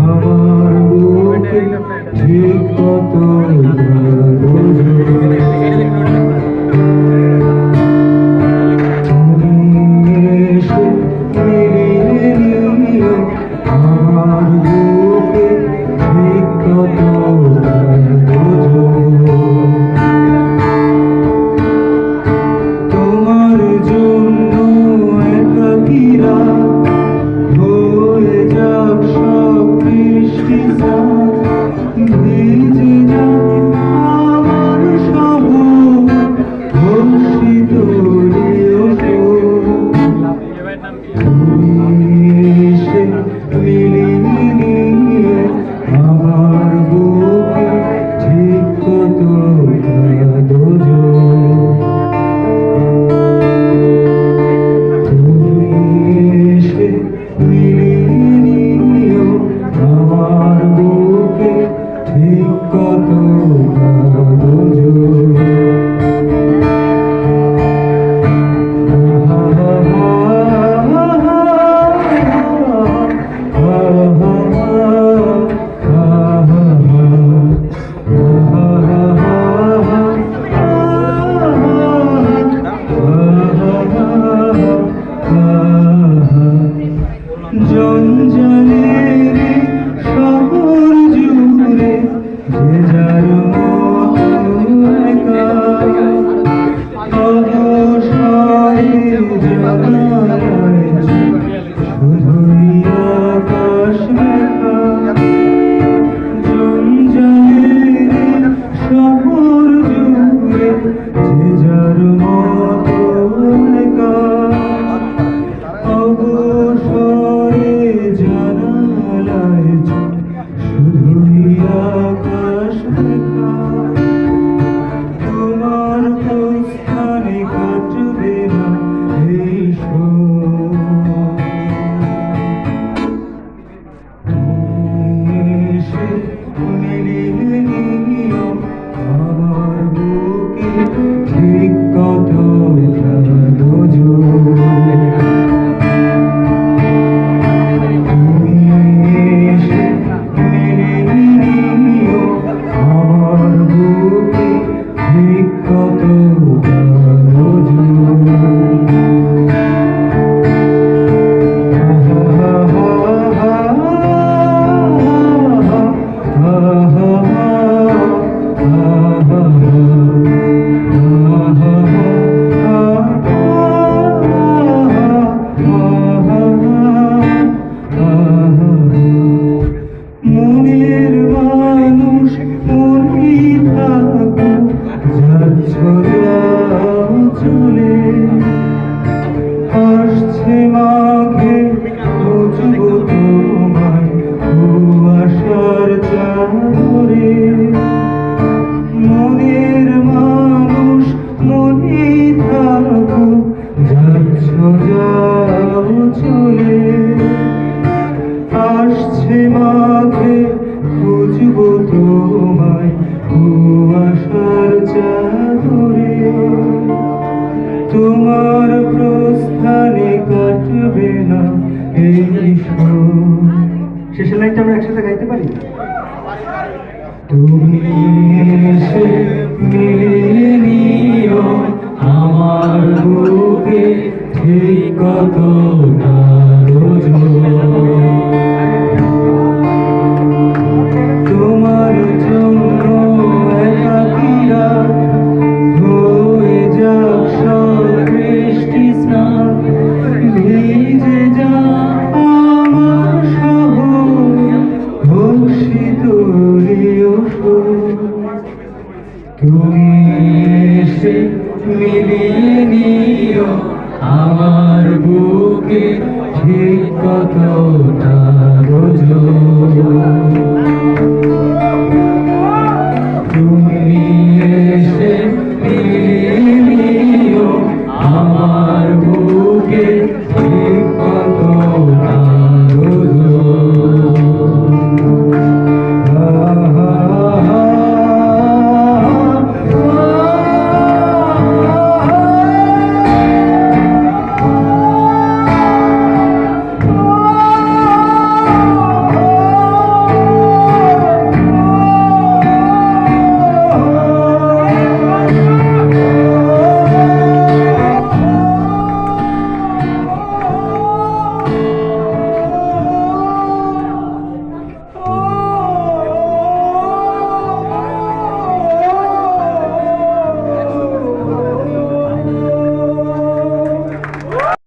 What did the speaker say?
আমার ঠিক কত Please. রঞ্জন Yeah. তোমার প্রস্থানে কাটবে না এই শেষের আমরা একসাথে গাইতে পারি? তুমি এসে মিলিয়ে নিও আমার বুকে, ঠিক কতটা রোজ আমার বুকে ঠিক কতটা বোঝো